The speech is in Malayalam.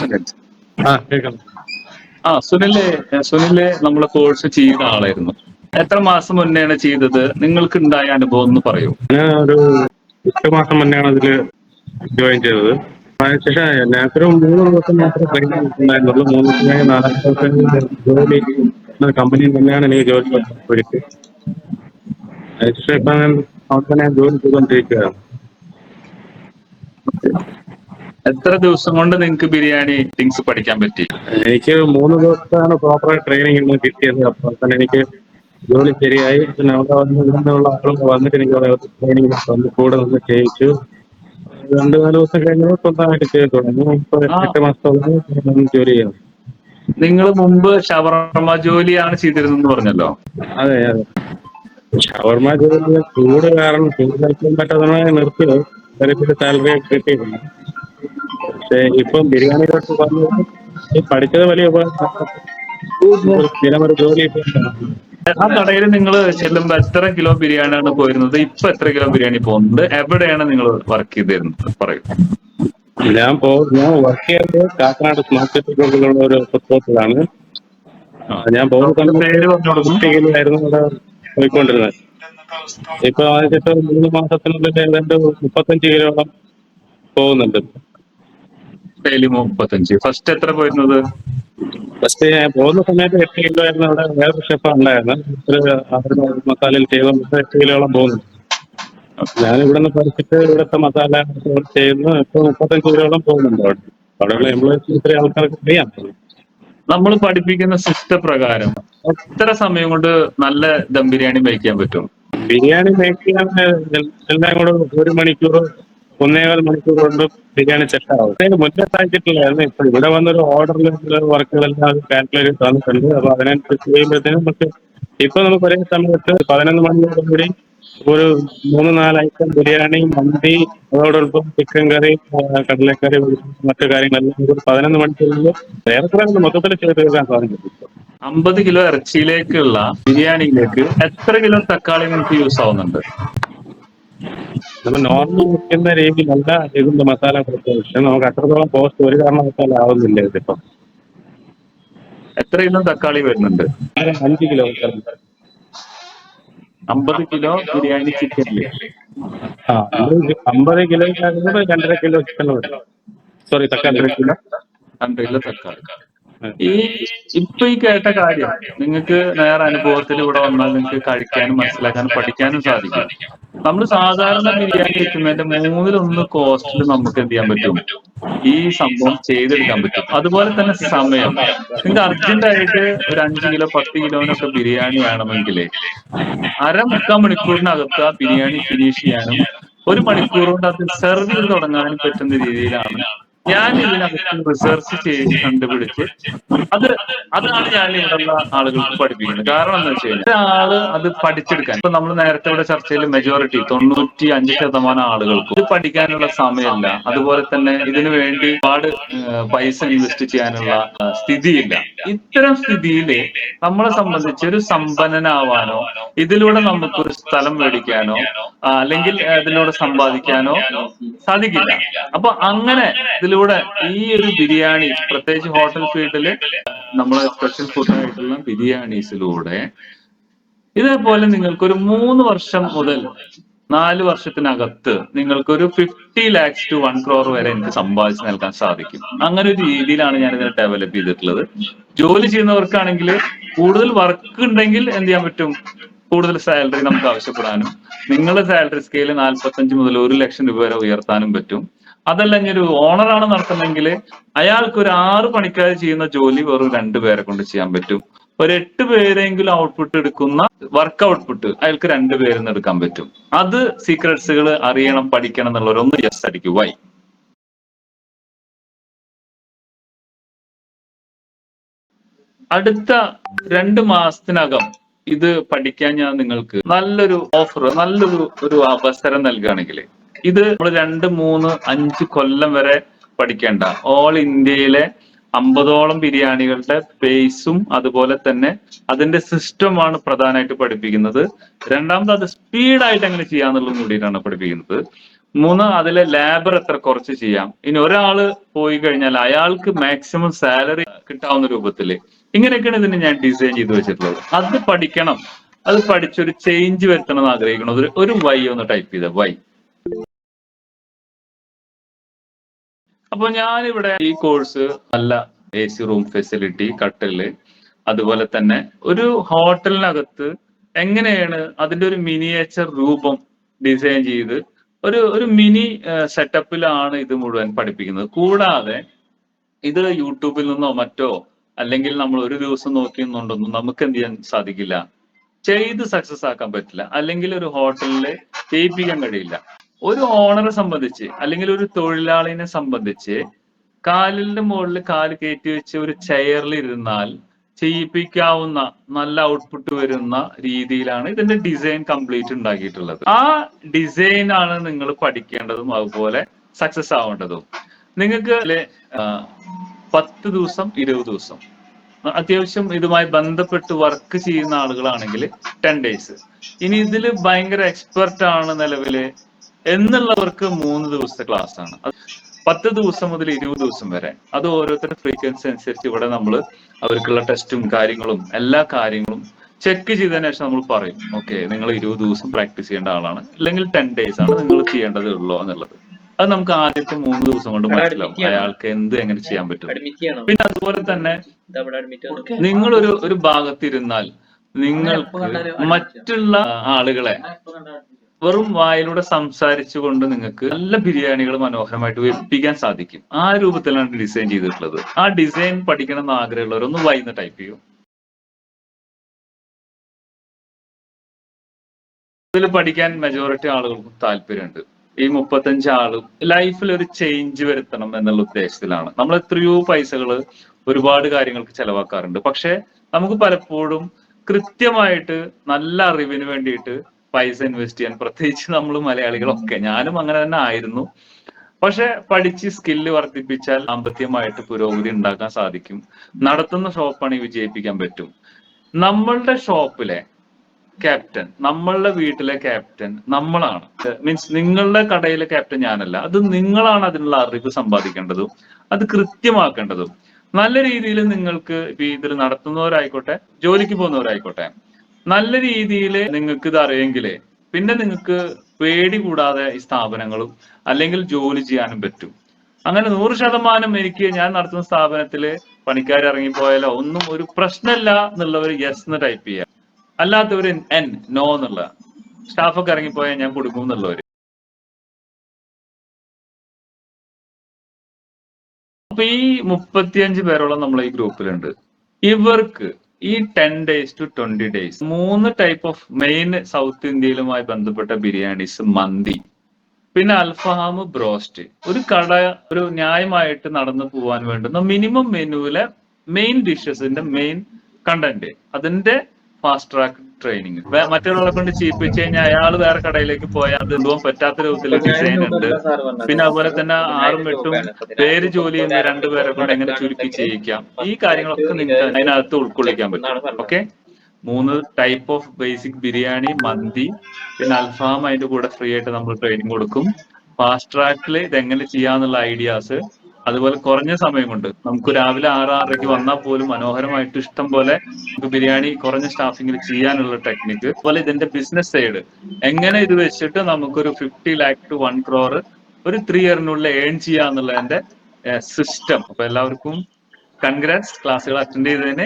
സുനിൽ ആ കേൾക്കാം. ആ സുനിൽ സുനിൽ നമ്മളെ കോഴ്സ് ചെയ്ത ആളായിരുന്നു. എത്ര മാസം മുന്നെയാണ് ചെയ്തത്? നിങ്ങൾക്ക് ഉണ്ടായ അനുഭവം ഒന്ന് പറയൂ. ഞാൻ ഒരു എട്ട് മാസം മുന്നെയാണ് അതിൽ ജോയിൻ ചെയ്തത്. അതിനുശേഷം ഞങ്ങൾക്കൊരു മൂന്ന് ദിവസം മാത്രമേ ട്രെയിനിങ് ഉണ്ടായിരുന്നുള്ളൂ മൂന്ന് ദിവസം കഴിഞ്ഞ് നാലാം ദിവസം ജോലി കമ്പനിയിൽ തന്നെയാണ് എനിക്ക് ജോലി ഒഴുക്ക് അതിനുശേഷം ഇപ്പൊ ഞാൻ അവിടെ തന്നെ ജോലി ചെയ്തുകൊണ്ടിരിക്കുകയാണ്. എത്ര ദിവസം കൊണ്ട് നിങ്ങൾക്ക് ബിരിയാണി തിങ്സ് പഠിക്കാൻ പറ്റി? എനിക്ക് മൂന്ന് ദിവസമാണ് പ്രോപ്പർ ട്രെയിനിങ് കിട്ടിയത്. അപ്പോൾ തന്നെ എനിക്ക് ജോലി ശരിയായി. പിന്നെ അവിടെ വന്ന് ആളുകൾ വന്നിട്ട് എനിക്ക് ട്രെയിനിങ് വന്ന് കൂടെ നിന്ന് ചെയ്യിച്ചു. രണ്ട് നാല് ദിവസം കഴിഞ്ഞപ്പോൾ സ്വന്തമായിട്ട് ചെയ്തു തുടങ്ങി. ഇപ്പൊ എട്ട് മാസത്തോളം ജോലി ചെയ്യണം നിങ്ങൾ മുമ്പ് ഷവർമ ജോലിയാണ് ചെയ്തിരുന്നെന്ന് പറഞ്ഞല്ലോ? അതെ അതെ. ഷവർമ ജോലി ചൂട് കാരണം ചൂട് കഴിക്കാൻ പറ്റാതെ നിർത്തിയത് ഒരു സാലറി കിട്ടിയിട്ടുണ്ട്. പക്ഷെ ഇപ്പം ബിരിയാണിയിലോട്ട് വന്നത് ഈ പഠിച്ചത് വലിയ ഉപകാരം ജോലി ആ കടയിൽ നിങ്ങൾ ചെല്ലുമ്പോ എത്ര കിലോ ബിരിയാണിയാണ് പോയിരുന്നത്? ഇപ്പൊ എത്ര കിലോ ബിരിയാണി പോകുന്നത് എവിടെയാണ് നിങ്ങൾ വർക്ക് ചെയ്തിരുന്നത്? പറയൂ. ഞാൻ പോ ഞാൻ വർക്ക് ചെയ്യുന്നത് കാക്കനാട് സ്മാർട്ട് ഒരു ഫുട്ബോട്ടിലാണ് ഞാൻ പോകുന്ന പോയിക്കൊണ്ടിരുന്നത്. ഇപ്പൊ ആദ്യത്തെ മൂന്ന് മാസത്തിനുള്ളിൽ ഏതാണ്ട് മുപ്പത്തഞ്ച് കിലോളം പോകുന്നുണ്ട്. ഡെയിലി മുപ്പത്തഞ്ച്. ഫസ്റ്റ് എത്ര പോയിരുന്നത്? ഫസ്റ്റ് പോകുന്ന സമയത്ത് എട്ട് കിലോ ആയിരുന്നു. അവിടെ വേറെ ഷെഫ് ഉണ്ടായിരുന്നു. ഒരു മസാലയിൽ ചെയ്തുകൊണ്ട് എട്ട് കിലോളം പോകുന്നു. ഞാൻ ഇവിടെ നിന്ന് പഠിച്ചിട്ട് ഇവിടുത്തെ മസാല ചെയ്യുന്നു. ഇപ്പൊ മുപ്പത്തഞ്ച് കിലോളം പോകുന്നുണ്ട് അവിടെ. അവിടെയുള്ള എംപ്ലോയീസ് ഇത്രയും ആൾക്കാർക്ക് ചെയ്യാം നമ്മൾ പഠിപ്പിക്കുന്ന സിസ്റ്റം പ്രകാരം എത്ര സമയം കൊണ്ട് നല്ല ദം ബിരിയാണി വയ്ക്കാൻ പറ്റും? ബിരിയാണി മേക്ക് ചെയ്യാൻ എല്ലാം കൂടെ ഒരു മണിക്കൂർ ഒന്നേകാൽ മണിക്കൂർ കൊണ്ട് ബിരിയാണി സെറ്റാവും അതിന് മുന്നേ സാധിച്ചിട്ടില്ലായിരുന്നു ഇപ്പൊ ഇവിടെ വന്നൊരു ഓർഡറിൽ വർക്കുകളെല്ലാം കാൽക്കുലേറ്റ് തന്നിട്ടുണ്ട്. അപ്പൊ അതിനനുസരിച്ച് ചെയ്യുമ്പോഴത്തേനും നമുക്ക് ഇപ്പൊ നമുക്ക് ഒരേ സമയത്ത് പതിനൊന്ന് മണിയോടും കൂടി ഒരു മൂന്ന് നാല് ഐറ്റം ബിരിയാണി മന്തി അതോടൊപ്പം ചിക്കൻ കറി കടലക്കറി മറ്റു കാര്യങ്ങളെല്ലാം ഒരു പതിനൊന്ന് മണിക്കൂറിൽ വേറെ കുറെ മൊത്തത്തിൽ ചെയ്ത് തീർക്കാൻ സാധിക്കും. അമ്പത് കിലോ ഇറച്ചിയിലേക്കുള്ള ബിരിയാണിയിലേക്ക് എത്ര കിലോ തക്കാളി നമുക്ക് യൂസ് ആവുന്നുണ്ട്? നമ്മൾ നോർമൽ വെക്കുന്ന രീതിയിലല്ല ഇതിന്റെ മസാല കൊടുത്തത്. പക്ഷെ നമുക്ക് അത്രത്തോളം കോസ്റ്റ് ഒരു കാരണവശാലും ആവുന്നില്ല ഇതിപ്പം. എത്ര കിലോ തക്കാളി വരുന്നുണ്ട്? അഞ്ച് കിലോ അമ്പത് കിലോ ബിരിയാണി ചിക്കൻ ആ അമ്പത് കിലോ രണ്ടര കിലോ ചിക്കൻ വരും. സോറി തക്കാളി. രണ്ടര കിലോ രണ്ട് കിലോ തക്കാളി. ഈ ഇപ്പൊ ഈ കേട്ട കാര്യം നിങ്ങൾക്ക് നേരെ അനുഭവത്തിൽ ഇവിടെ വന്നാൽ നിങ്ങൾക്ക് കഴിക്കാനും മനസ്സിലാക്കാനും പഠിക്കാനും സാധിക്കും. നമ്മൾ സാധാരണ ബിരിയാണി വെക്കുന്നതിന്റെ മൂന്നിലൊന്ന് കോസ്റ്റിൽ നമുക്ക് എന്ത് ചെയ്യാൻ പറ്റും? ഈ സംഭവം ചെയ്തെടുക്കാൻ പറ്റും. അതുപോലെ തന്നെ സമയം. നിങ്ങൾക്ക് അർജന്റ് ആയിട്ട് ഒരു അഞ്ച് കിലോ പത്ത് കിലോനൊക്കെ ബിരിയാണി വേണമെങ്കിൽ അര മുക്കാൽ മണിക്കൂറിനകത്ത് ആ ബിരിയാണി ഫിനിഷ് ചെയ്യാനും ഒരു മണിക്കൂർ കൊണ്ട് അത് സെർവ് ചെയ്ത് തുടങ്ങാനും പറ്റുന്ന രീതിയിലാണ് ഞാൻ ഇതിനകത്ത് റിസർച്ച് ചെയ്ത് കണ്ടുപിടിച്ച് അത് അതാണ് ഞാൻ ഇവിടെയുള്ള ആളുകൾക്ക് പഠിപ്പിക്കുന്നത്. കാരണം എന്താ വെച്ചാൽ ഒരാൾ അത് പഠിച്ചെടുക്കാൻ ഇപ്പൊ നമ്മൾ നേരത്തെ ഇവിടെ ചർച്ചയിൽ മെജോറിറ്റി തൊണ്ണൂറ്റി അഞ്ച് ശതമാനം ആളുകൾക്ക് ഇത് പഠിക്കാനുള്ള സമയമില്ല. അതുപോലെ തന്നെ ഇതിനു വേണ്ടി ഒരുപാട് പൈസ ഇൻവെസ്റ്റ് ചെയ്യാനുള്ള സ്ഥിതിയില്ല. ഇത്തരം സ്ഥിതിയിൽ നമ്മളെ സംബന്ധിച്ച് ഒരു സമ്പന്നനാവാനോ ഇതിലൂടെ നമുക്ക് ഒരു സ്ഥലം മേടിക്കാനോ അല്ലെങ്കിൽ ഇതിലൂടെ സമ്പാദിക്കാനോ സാധിക്കില്ല. അപ്പൊ അങ്ങനെ ഇതിലൂടെ ഈ ഒരു ബിരിയാണി പ്രത്യേകിച്ച് ഹോട്ടൽ ഫീൽഡിൽ നമ്മളെ സ്പെഷ്യൽ ഫുഡ് ആയിട്ടുള്ള ബിരിയാണീസിലൂടെ ഇതേപോലെ നിങ്ങൾക്ക് ഒരു മൂന്ന് വർഷം മുതൽ നാല് വർഷത്തിനകത്ത് നിങ്ങൾക്കൊരു fifty lakhs two one crore വരെ എനിക്ക് സമ്പാദിച്ച് നൽകാൻ സാധിക്കും. അങ്ങനെ ഒരു രീതിയിലാണ് ഞാൻ ഇതിനെ ഡെവലപ്പ് ചെയ്തിട്ടുള്ളത്. ജോലി ചെയ്യുന്നവർക്കാണെങ്കിൽ കൂടുതൽ വർക്ക് ഉണ്ടെങ്കിൽ എന്ത് ചെയ്യാൻ പറ്റും? കൂടുതൽ സാലറി നമുക്ക് ആവശ്യപ്പെടാനും നിങ്ങളുടെ സാലറി സ്കെയിൽ നാൽപ്പത്തഞ്ച് മുതൽ ഒരു ലക്ഷം രൂപ വരെ ഉയർത്താനും പറ്റും. അതല്ല ഇനി ഒരു ഓണറാണ് നടത്തുന്നതെങ്കിൽ അയാൾക്ക് ഒരു ആറ് പണിക്കാർ ചെയ്യുന്ന ജോലി വെറും രണ്ടു പേരെ കൊണ്ട് ചെയ്യാൻ പറ്റും. ഒരു എട്ട് പേരെങ്കിലും ഔട്ട്പുട്ട് എടുക്കുന്ന വർക്ക് ഔട്ട്പുട്ട് അയാൾക്ക് രണ്ടു പേരിൽ എടുക്കാൻ പറ്റും. അത് സീക്രട്സുകൾ അറിയണം പഠിക്കണം എന്നുള്ളവരൊന്ന് യെസ് അടിക്കും. വൈ അടുത്ത രണ്ട് മാസത്തിനകം ഇത് പഠിക്കാൻ ഞാൻ നിങ്ങൾക്ക് നല്ലൊരു ഓഫർ നല്ലൊരു ഒരു അവസരം നൽകുകയാണെങ്കിൽ ഇത് നമ്മൾ രണ്ട് മൂന്ന് അഞ്ച് കൊല്ലം വരെ പഠിക്കേണ്ട. ഓൾ ഇന്ത്യയിലെ അമ്പതോളം ബിരിയാണികളുടെ ബേസും അതുപോലെ തന്നെ അതിന്റെ സിസ്റ്റമാണ് പ്രധാനമായിട്ട് പഠിപ്പിക്കുന്നത്. രണ്ടാമത് അത് സ്പീഡായിട്ട് എങ്ങനെ ചെയ്യാന്നുള്ളതും കൂടിയിട്ടാണ് പഠിപ്പിക്കുന്നത്. മൂന്ന് അതിലെ ലേബർ എത്ര കുറച്ച് ചെയ്യാം. ഇനി ഒരാൾ പോയി കഴിഞ്ഞാൽ അയാൾക്ക് മാക്സിമം സാലറി കിട്ടാവുന്ന രൂപത്തിൽ ഇങ്ങനെയൊക്കെയാണ് ഇതിന് ഞാൻ ഡിസൈൻ ചെയ്ത് വെച്ചിട്ടുള്ളത്. അത് പഠിക്കണം. അത് പഠിച്ചൊരു ചേഞ്ച് വരുത്തണം എന്ന് ആഗ്രഹിക്കണം. ഒരു വൈ ഒന്ന് ടൈപ്പ് ചെയ്ത വൈ അപ്പൊ ഞാനിവിടെ ഈ കോഴ്സ് നല്ല എ സി റൂം ഫെസിലിറ്റി കട്ടിൽ അതുപോലെ തന്നെ ഒരു ഹോട്ടലിനകത്ത് എങ്ങനെയാണ് അതിന്റെ ഒരു മിനിയേച്ചർ രൂപം ഡിസൈൻ ചെയ്ത് ഒരു ഒരു മിനി സെറ്റപ്പിലാണ് ഇത് മുഴുവൻ പഠിപ്പിക്കുന്നത്. കൂടാതെ ഇത് യൂട്യൂബിൽ നിന്നോ മറ്റോ അല്ലെങ്കിൽ നമ്മൾ ഒരു ദിവസം നോക്കിയെന്നുണ്ടൊന്നും നമുക്ക് എന്ത് ചെയ്യാൻ സാധിക്കില്ല. ചെയ്ത് സക്സസ് ആക്കാൻ പറ്റില്ല. അല്ലെങ്കിൽ ഒരു ഹോട്ടലിൽ ചെയ്യിപ്പിക്കാൻ കഴിയില്ല. ഒരു ഓണറെ സംബന്ധിച്ച് അല്ലെങ്കിൽ ഒരു തൊഴിലാളിനെ സംബന്ധിച്ച് കാലിന്റെ മുകളിൽ കാൽ കയറ്റി വെച്ച് ഒരു ചെയറിൽ ഇരുന്നാൽ ചെയ്യിപ്പിക്കാവുന്ന നല്ല ഔട്ട്പുട്ട് വരുന്ന രീതിയിലാണ് ഇതിന്റെ ഡിസൈൻ കംപ്ലീറ്റ് ഉണ്ടാക്കിയിട്ടുള്ളത്. ആ ഡിസൈൻ ആണ് നിങ്ങൾ പഠിക്കേണ്ടതും അതുപോലെ സക്സസ് ആവേണ്ടതും. നിങ്ങൾക്ക് പത്ത് ദിവസം ഇരുപത് ദിവസം. അത്യാവശ്യം ഇതുമായി ബന്ധപ്പെട്ട് വർക്ക് ചെയ്യുന്ന ആളുകളാണെങ്കിൽ ടെൻ ഡേയ്സ് ഇനി ഇതിൽ ഭയങ്കര എക്സ്പെർട്ട് ആണ് നിലവിൽ എന്നുള്ളവർക്ക് മൂന്ന് ദിവസത്തെ ക്ലാസ് ആണ്. പത്ത് ദിവസം മുതൽ ഇരുപത് ദിവസം വരെ. അത് ഓരോരുത്തരുടെ ഫ്രീക്വൻസി അനുസരിച്ച് ഇവിടെ നമ്മൾ അവർക്കുള്ള ടെസ്റ്റും കാര്യങ്ങളും എല്ലാ കാര്യങ്ങളും ചെക്ക് ചെയ്തതിനു ശേഷം നമ്മൾ പറയും ഓക്കെ നിങ്ങൾ ഇരുപത് ദിവസം പ്രാക്ടീസ് ചെയ്യേണ്ട ആളാണ്. അല്ലെങ്കിൽ ടെൻ ഡേയ്സ് ആണ് നിങ്ങൾ ചെയ്യേണ്ടത് ഉള്ളോ എന്നുള്ളത്. അത് നമുക്ക് ആദ്യത്തെ മൂന്ന് ദിവസം കൊണ്ട് മനസ്സിലാവും അയാൾക്ക് എന്ത് എങ്ങനെ ചെയ്യാൻ പറ്റും. പിന്നെ അതുപോലെ തന്നെ നിങ്ങളൊരു ഒരു ഭാഗത്തിരുന്നാൽ നിങ്ങൾ മറ്റുള്ള ആളുകളെ വെറും വായിലൂടെ സംസാരിച്ചുകൊണ്ട് നിങ്ങൾക്ക് നല്ല ബിരിയാണികൾ മനോഹരമായിട്ട് വെപ്പിക്കാൻ സാധിക്കും. ആ രൂപത്തിലാണ് ഡിസൈൻ ചെയ്തിട്ടുള്ളത്. ആ ഡിസൈൻ പഠിക്കണം എന്ന് ആഗ്രഹമുള്ളവരൊന്ന് വൈന്ന് ടൈപ്പ് ചെയ്യൂ. ഇതിൽ പഠിക്കാൻ മെജോറിറ്റി ആളുകൾക്കും താല്പര്യമുണ്ട്. ഈ മുപ്പത്തഞ്ച് ആളും ലൈഫിൽ ഒരു ചേഞ്ച് വരുത്തണം എന്നുള്ള ഉദ്ദേശത്തിലാണ്. നമ്മൾ എത്രയോ പൈസകൾ ഒരുപാട് കാര്യങ്ങൾക്ക് ചെലവാക്കാറുണ്ട്. പക്ഷെ നമുക്ക് പലപ്പോഴും കൃത്യമായിട്ട് നല്ല അറിവിന് വേണ്ടിയിട്ട് പൈസ ഇൻവെസ്റ്റ് ചെയ്യാൻ. പ്രത്യേകിച്ച് നമ്മൾ മലയാളികളൊക്കെ. ഞാനും അങ്ങനെ തന്നെ ആയിരുന്നു. പക്ഷെ പഠിച്ച് സ്കില്ല് വർദ്ധിപ്പിച്ചാൽ സാമ്പത്തികമായിട്ട് പുരോഗതി ഉണ്ടാക്കാൻ സാധിക്കും. നടത്തുന്ന ഷോപ്പാണ് വിജയിപ്പിക്കാൻ പറ്റും. നമ്മളുടെ ഷോപ്പിലെ ക്യാപ്റ്റൻ നമ്മളുടെ വീട്ടിലെ ക്യാപ്റ്റൻ നമ്മളാണ്. മീൻസ് നിങ്ങളുടെ കടയിലെ ക്യാപ്റ്റൻ ഞാനല്ല. അത് നിങ്ങളാണ് അതിനുള്ള അറിവ് സമ്പാദിക്കേണ്ടതും അത് കൃത്യമാക്കേണ്ടതും. നല്ല രീതിയിൽ നിങ്ങൾക്ക് ഇപ്പൊ ഇതിൽ നടത്തുന്നവരായിക്കോട്ടെ ജോലിക്ക് പോകുന്നവരായിക്കോട്ടെ നല്ല രീതിയിൽ നിങ്ങൾക്ക് ഇത് അറിയെങ്കിലേ പിന്നെ നിങ്ങൾക്ക് പേടി കൂടാതെ ഈ സ്ഥാപനങ്ങളും അല്ലെങ്കിൽ ജോലി ചെയ്യാനും പറ്റും. അങ്ങനെ നൂറ് ശതമാനം എനിക്ക് ഞാൻ നടത്തുന്ന സ്ഥാപനത്തിൽ പണിക്കാർ ഇറങ്ങിപ്പോയാലോ ഒന്നും ഒരു പ്രശ്നമില്ല എന്നുള്ളവർ യെസ് എന്ന് ടൈപ്പ് ചെയ്യുക അല്ലാത്തവർ എൻ നോ എന്നുള്ള. സ്റ്റാഫൊക്കെ ഇറങ്ങിപ്പോയാൽ ഞാൻ കൊടുക്കും എന്നുള്ളവർ അപ്പൊ ഈ മുപ്പത്തിയഞ്ച് പേരോളം നമ്മൾ ഈ ഗ്രൂപ്പിലുണ്ട് ഇവർക്ക് ഈ ten days to twenty days മൂന്ന് ടൈപ്പ് ഓഫ് മെയിൻ സൗത്ത് ഇന്ത്യയിലുമായി ബന്ധപ്പെട്ട ബിരിയാണീസ് മന്തി പിന്നെ അൽഫഹാം ബ്രോസ്റ്റ്. ഒരു കട ഒരു ന്യായമായിട്ട് നടന്നു പോകാൻ വേണ്ടുന്ന മിനിമം മെനുവിലെ മെയിൻ ഡിഷസിന്റെ മെയിൻ കണ്ടന്റ് അതിന്റെ ഫാസ്റ്റ് ട്രാക്ക് ട്രെയിനിങ് മറ്റൊരാളെ കൊണ്ട് ചെയ്യിപ്പിച്ചു കഴിഞ്ഞാൽ അയാൾ വേറെ കടയിലേക്ക് പോയാൽ അത് എന്തുവാൻ പറ്റാത്ത രൂപത്തിൽ ഡിസൈൻ ഉണ്ട്. പിന്നെ അതുപോലെ തന്നെ ആറും എട്ടും പേര് ജോലി ചെയ്യുന്ന രണ്ടുപേരെ കൊണ്ട് എങ്ങനെ ചുരുക്കി ചെയ്യിക്കാം? ഈ കാര്യങ്ങളൊക്കെ നിങ്ങൾക്ക് അതിനകത്ത് ഉൾക്കൊള്ളിക്കാൻ പറ്റും. ഓക്കെ? മൂന്ന് ടൈപ്പ് ഓഫ് ബേസിക് ബിരിയാണി മന്തി പിന്നെ അൽഫാം അതിന്റെ കൂടെ ഫ്രീ ആയിട്ട് നമ്മൾ ട്രെയിനിങ് കൊടുക്കും. ഫാസ്റ്റ് ട്രാക്കിൽ ഇത് എങ്ങനെ ചെയ്യാന്നുള്ള ഐഡിയാസ് അതുപോലെ കുറഞ്ഞ സമയം കൊണ്ട് നമുക്ക് രാവിലെ ആറ് ആറരയ്ക്ക് വന്നാൽ പോലും മനോഹരമായിട്ട് ഇഷ്ടം പോലെ നമുക്ക് ബിരിയാണി കുറഞ്ഞ സ്റ്റാഫിങ്ങിൽ ചെയ്യാനുള്ള ടെക്നിക്ക് അതുപോലെ ഇതിന്റെ ബിസിനസ് സൈഡ് എങ്ങനെ ഇത് വെച്ചിട്ട് നമുക്കൊരു fifty lakh to one crore ഒരു ത്രീ ഇയറിനുള്ളിൽ ഏൺ ചെയ്യാന്നുള്ളതിന്റെ സിസ്റ്റം അപ്പൊ എല്ലാവർക്കും കൺഗ്രാറ്റ്സ് ക്ലാസ്സുകൾ അറ്റൻഡ് ചെയ്തതിന്